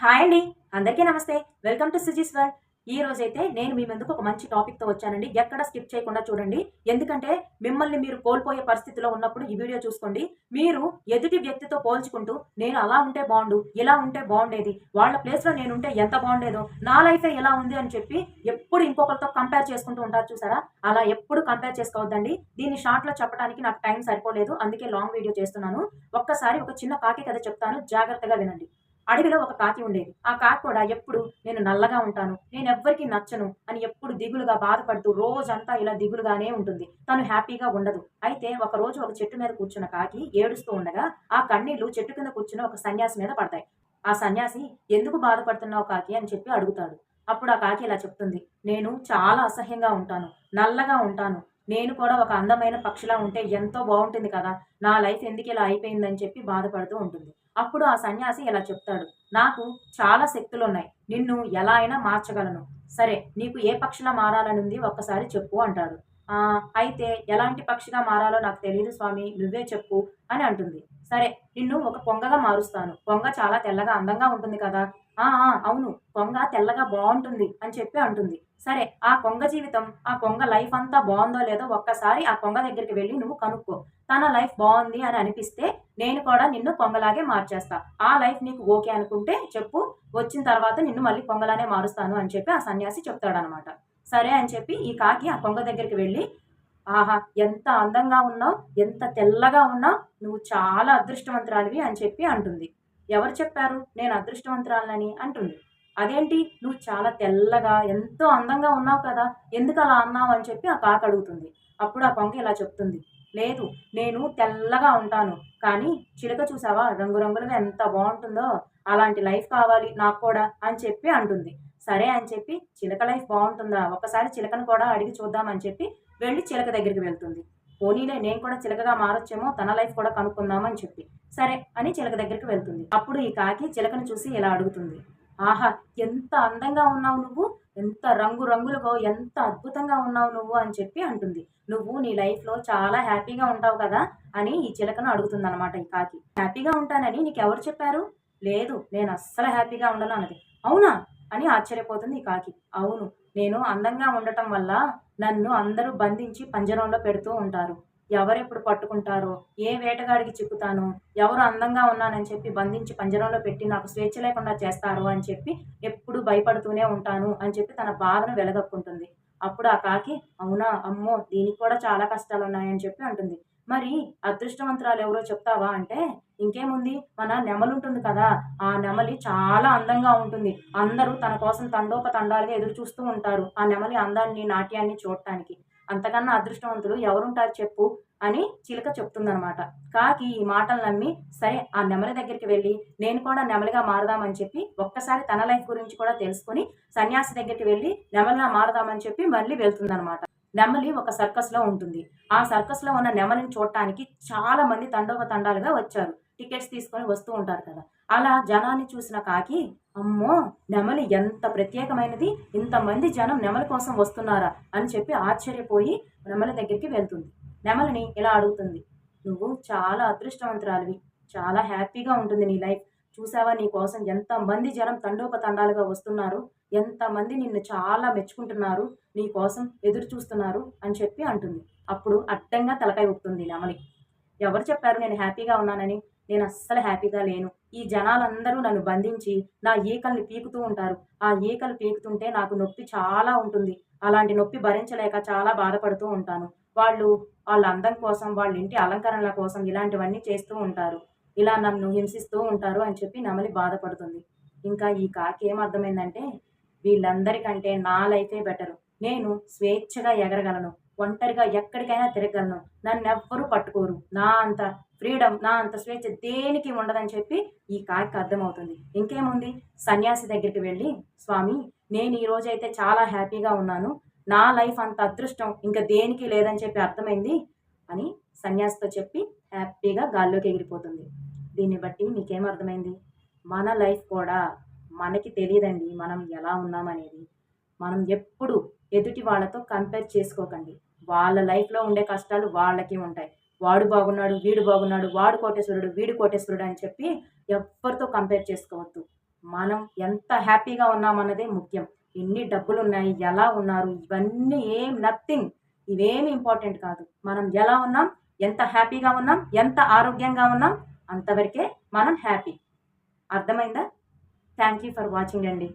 Hi అండి. అందరికీ నమస్తే. Welcome to Suji's world. ఈ రోజైతే నేను మీ ముందుకు ఒక మంచి టాపిక్తో వచ్చానండి. ఎక్కడ స్కిప్ చేయకుండా చూడండి. ఎందుకంటే మిమ్మల్ని మీరు కోల్పోయే పరిస్థితిలో ఉన్నప్పుడు ఈ వీడియో చూసుకోండి. మీరు ఎదుటి వ్యక్తితో పోల్చుకుంటూ నేను అలా ఉంటే బాగుండు ఇలా ఉంటే బాగుండేది వాళ్ళ ప్లేస్లో నేను ఉంటే ఎంత బాగుండేదో నా లైఫే ఎలా ఉంది అని చెప్పి ఎప్పుడు ఇంకొకరితో కంపేర్ చేసుకుంటూ ఉంటారు చూసారా? అలా ఎప్పుడు కంపేర్ చేసుకోవద్దండి. దీన్ని షార్ట్లో చెప్పడానికి నాకు టైం సరిపోలేదు. అందుకే లాంగ్ వీడియో చేస్తున్నాను. ఒక్కసారి ఒక చిన్న కాకి కథ చెప్తాను. జాగ్రత్తగా వినండి. అడవిలో ఒక కాకి ఉండేది. ఆ కాకి కూడా ఎప్పుడు నేను నల్లగా ఉంటాను నేను ఎవ్వరికి నచ్చను అని ఎప్పుడు దిగులుగా బాధపడుతూ రోజంతా ఇలా దిగులుగానే ఉంటుంది. తను హ్యాపీగా ఉండదు. అయితే ఒక రోజు ఒక చెట్టు మీద కూర్చున్న కాకి ఏడుస్తూ ఉండగా ఆ కన్నీళ్ళు చెట్టు కింద కూర్చున్న ఒక సన్యాసి మీద పడతాయి. ఆ సన్యాసి ఎందుకు బాధపడుతున్నావు కాకి? అని చెప్పి అడుగుతాడు. అప్పుడు ఆ కాకి ఇలా చెప్తుంది. నేను చాలా అసహ్యంగా ఉంటాను నల్లగా ఉంటాను. నేను కూడా ఒక అందమైన పక్షిలా ఉంటే ఎంతో బాగుంటుంది కదా. నా లైఫ్ ఎందుకు ఇలా అయిపోయిందని చెప్పి బాధపడుతూ ఉంటుంది. అప్పుడు ఆ సన్యాసి ఇలా చెప్తాడు నాకు చాలా శక్తులు ఉన్నాయి నిన్ను ఎలా అయినా మార్చగలను. సరే నీకు ఏ పక్షిలా మారాలనుంది ఒక్కసారి చెప్పు అంటాడు. అయితే ఎలాంటి పక్షిగా మారాలో నాకు తెలియదు స్వామి నువ్వే చెప్పు అని అంటుంది. సరే నిన్ను ఒక పొంగగా మారుస్తాను. పొంగ చాలా తెల్లగా అందంగా ఉంటుంది కదా అవును. కొంగ తెల్లగా బాగుంటుంది అని చెప్పి అంటుంది. సరే ఆ కొంగ జీవితం ఆ కొంగ లైఫ్ అంతా బాగుందో లేదో ఒక్కసారి ఆ కొంగ దగ్గరికి వెళ్ళి నువ్వు కనుక్కో. తన లైఫ్ బాగుంది అని అనిపిస్తే నేను కూడా నిన్ను కొంగలాగే మార్చేస్తా. ఆ లైఫ్ నీకు ఓకే అనుకుంటే చెప్పు వచ్చిన తర్వాత నిన్ను మళ్ళీ కొంగలానే మారుస్తాను అని చెప్పి ఆ సన్యాసి చెప్తాడనమాట. సరే అని చెప్పి ఈ కాకి ఆ కొంగ దగ్గరికి వెళ్ళి ఆహా ఎంత అందంగా ఉన్నావు ఎంత తెల్లగా ఉన్నావు నువ్వు చాలా అదృష్టవంతురాలివి అని చెప్పి అంటుంది. ఎవరు చెప్పారు? నేను అదృష్టవంతురాలని అంటుంది. అదేంటి? నువ్వు చాలా తెల్లగా ఎంతో అందంగా ఉన్నావు కదా ఎందుకు అలా అన్నావు అని చెప్పి ఆ కాక అడుగుతుంది. అప్పుడు ఆ కొంక ఇలా చెప్తుంది. లేదు నేను తెల్లగా ఉంటాను కానీ చిలక చూసావా? రంగురంగులుగా ఎంత బాగుంటుందో అలాంటి లైఫ్ కావాలి నాకు కూడా అని చెప్పి అంటుంది. సరే అని చెప్పి చిలక లైఫ్ బాగుంటుందా? ఒకసారి చిలకను కూడా అడిగి చూద్దామని చెప్పి వెళ్ళి చిలక దగ్గరికి వెళ్తుంది. పోనీలే నేను కూడా చిలకగా మారొచ్చేమో తన లైఫ్ కూడా కనుక్కుందామని చెప్పి. సరే అని చిలక దగ్గరికి వెళ్తుంది. అప్పుడు ఈ కాకి చిలకను చూసి ఇలా అడుగుతుంది. ఆహా ఎంత అందంగా ఉన్నావు నువ్వు? ఎంత రంగు రంగులుగా ఎంత అద్భుతంగా ఉన్నావు నువ్వు అని చెప్పి అంటుంది. నువ్వు నీ లైఫ్లో చాలా హ్యాపీగా ఉంటావు కదా అని ఈ చిలకను అడుగుతుందనమాట ఈ కాకి. హ్యాపీగా ఉంటానని నీకు ఎవరు చెప్పారు? లేదు నేను అస్సలు హ్యాపీగా ఉండను అన్నది. అవునా? అని ఆశ్చర్యపోతుంది ఈ కాకి. అవును నేను అందంగా ఉండటం వల్ల నన్ను అందరూ బంధించి పంజరంలో పెడుతూ ఉంటారు. ఎవరెప్పుడు పట్టుకుంటారో ఏ వేటగాడికి చిక్కుతాను ఎవరు అందంగా ఉన్నానని చెప్పి బంధించి పంజరంలో పెట్టి నాకు స్వేచ్ఛ లేకుండా చేస్తారు అని చెప్పి ఎప్పుడు భయపడుతూనే ఉంటాను అని చెప్పి తన బాధను వెలగక్కుంటుంది. అప్పుడు ఆ కాకి అవునా అమ్మో దీనికి కూడా చాలా కష్టాలు ఉన్నాయని చెప్పి అంటుంది. మరి అదృష్టవంతురాలు ఎవరో చెప్తావా అంటే ఇంకేముంది? మన నెమలు ఉంటుంది కదా ఆ నెమలి చాలా అందంగా ఉంటుంది. అందరూ తన కోసం తండోపతండాలుగా ఎదురు చూస్తూ ఉంటారు. ఆ నెమలి అందాన్ని నాట్యాన్ని చూడటానికి. అంతకన్నా అదృష్టవంతులు ఎవరుంటారు చెప్పు అని చిలుక చెప్తుందనమాట కాకి ఈ మాటలు నమ్మి సరే ఆ నెమలి దగ్గరికి వెళ్ళి నేను కూడా నెమలిగా మారదామని చెప్పి ఒక్కసారి తన లైఫ్ గురించి కూడా తెలుసుకుని సన్యాసి దగ్గరికి వెళ్ళి నెమలిగా మారదామని చెప్పి మళ్ళీ వెళ్తుందనమాట నెమలి ఒక సర్కస్లో ఉంటుంది. ఆ సర్కస్లో ఉన్న నెమలిని చూడటానికి చాలా మంది తండోపతండాలుగా వచ్చారు. టికెట్స్ తీసుకొని వస్తూ ఉంటారు కదా. అలా జనాన్ని చూసిన కాకి అమ్మో నెమలి ఎంత ప్రత్యేకమైనది ఇంతమంది జనం నెమలి కోసం వస్తున్నారా అని చెప్పి ఆశ్చర్యపోయి నెమలి దగ్గరికి వెళ్తుంది. నెమలిని ఇలా అడుగుతుంది నువ్వు చాలా అదృష్టవంతురాలివి చాలా హ్యాపీగా ఉంటుంది నీ లైఫ్. చూసావా నీ కోసం ఎంతమంది జనం తండోపతండాలుగా వస్తున్నారు ఎంతమంది నిన్ను చాలా మెచ్చుకుంటున్నారు నీ కోసం ఎదురు చూస్తున్నారు అని చెప్పి అంటుంది. అప్పుడు అడ్డంగా తలకాయ ఊపుతుంది నెమలి. ఎవరు చెప్పారు నేను హ్యాపీగా ఉన్నానని? నేను అస్సలు హ్యాపీగా లేను. ఈ జనాలందరూ నన్ను బంధించి నా ఈకల్ని పీకుతూ ఉంటారు. ఆ ఈకలు పీకుతుంటే నాకు నొప్పి చాలా ఉంటుంది. అలాంటి నొప్పి భరించలేక చాలా బాధపడుతూ ఉంటాను. వాళ్ళు వాళ్ళ అందం కోసం వాళ్ళ ఇంటి అలంకరణల కోసం ఇలాంటివన్నీ చేస్తూ ఉంటారు. ఇలా నన్ను హింసిస్తూ ఉంటారు అని చెప్పి నమలి బాధపడుతుంది. ఇంకా ఈ కాకి ఏమర్థమైందంటే వీళ్ళందరికంటే నా లైఫే బెటరు. నేను స్వేచ్ఛగా ఎగరగలను. ఒంటరిగా ఎక్కడికైనా తిరగలను. నన్ను ఎవ్వరూ పట్టుకోరు. నా అంత ఫ్రీడమ్ నా అంత స్వేచ్ఛ దేనికి ఉండదని చెప్పి ఈ కాకి అర్థమవుతుంది. ఇంకేముంది? సన్యాసి దగ్గరికి వెళ్ళి స్వామి నేను ఈ రోజైతే చాలా హ్యాపీగా ఉన్నాను. నా లైఫ్ అంత అదృష్టం ఇంకా దేనికి లేదని చెప్పి అర్థమైంది? అని సన్యాసితో చెప్పి హ్యాపీగా గాల్లోకి ఎగిరిపోతుంది. దీన్ని బట్టి మీకేం అర్థమైంది? మన లైఫ్ కూడా మనకి తెలియదండి మనం ఎలా ఉన్నామనేది. మనం ఎప్పుడు ఎదుటి వాళ్ళతో కంపేర్ చేసుకోకండి. వాళ్ళ లైఫ్లో ఉండే కష్టాలు వాళ్ళకి ఉంటాయి. వాడు బాగున్నాడు వీడు బాగున్నాడు వాడు కోటేశ్వరుడు వీడు కోటేశ్వరుడు అని చెప్పి ఎవరితో కంపేర్ చేసుకోవద్దు. మనం ఎంత హ్యాపీగా ఉన్నామన్నదే ముఖ్యం. ఎన్ని డబ్బులు ఉన్నాయి ఎలా ఉన్నారు ఇవన్నీ ఏం నథింగ్ ఇవేమి ఇంపార్టెంట్ కాదు. మనం ఎలా ఉన్నాం ఎంత హ్యాపీగా ఉన్నాం ఎంత ఆరోగ్యంగా ఉన్నాం అంతవరకే మనం హ్యాపీ అర్థమైందా? థ్యాంక్ యూ ఫర్ వాచింగ్ అండి.